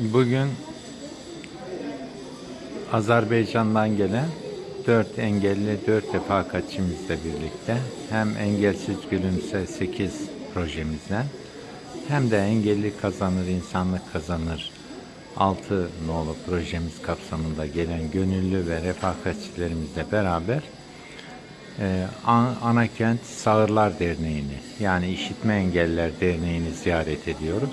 Bugün Azerbaycan'dan gelen dört engelli dört refakatçimizle birlikte hem Engelsiz Gülümse 8 projemizden hem de Engelli Kazanır İnsanlık Kazanır 6 nolu projemiz kapsamında gelen gönüllü ve refakatçilerimizle beraber e, An- Anakent Sağırlar Derneği'ni yani İşitme Engelliler Derneği'ni ziyaret ediyoruz.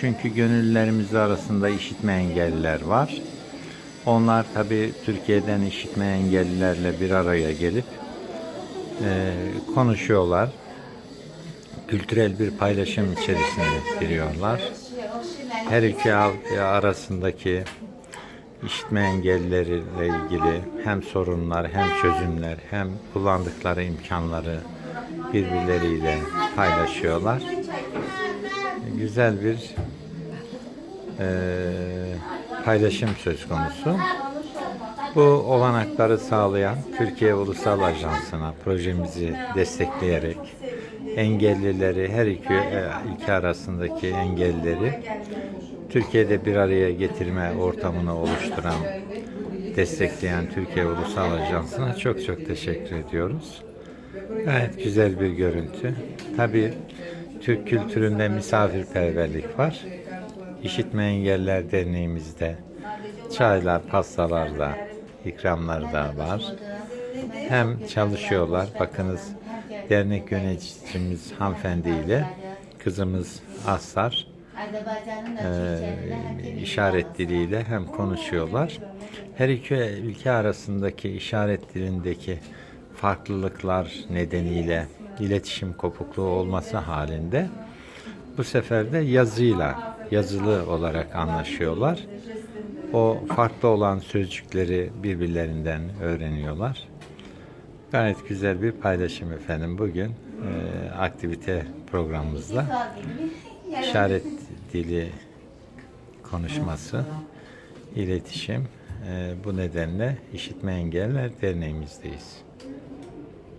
Çünkü gönüllülerimiz arasında işitme engelliler var. Onlar tabi Türkiye'den işitme engellilerle bir araya gelip e, konuşuyorlar. Kültürel bir paylaşım içerisine giriyorlar. Her iki av- arasındaki işitme engellileriyle ilgili hem sorunlar hem çözümler hem kullandıkları imkanları birbirleriyle paylaşıyorlar. Güzel bir paylaşım söz konusu. Bu olanakları sağlayan Türkiye Ulusal Ajansı'na projemizi destekleyerek engellileri her iki e, ülke arasındaki engellileri Türkiye'de bir araya getirme ortamını oluşturan destekleyen Türkiye Ulusal Ajansı'na çok çok teşekkür ediyoruz. Gayet güzel bir görüntü. Tabii Türk kültüründe misafirperverlik var. İşitme Engeller Derneğimizde çaylar, pastalar da, ikramlar da var. Hem çalışıyorlar, bakınız dernek yöneticimiz hanımefendi ile kızımız Aslar e, işaret diliyle hem konuşuyorlar. Her iki ülke arasındaki işaret dilindeki farklılıklar nedeniyle iletişim kopukluğu olması halinde bu sefer de yazıyla, yazılı olarak anlaşıyorlar. O farklı olan sözcükleri birbirlerinden öğreniyorlar. Gayet güzel bir paylaşım efendim bugün e, aktivite programımızda işaret dili konuşması, iletişim. E, bu nedenle İşitme Engeller Derneğimizdeyiz.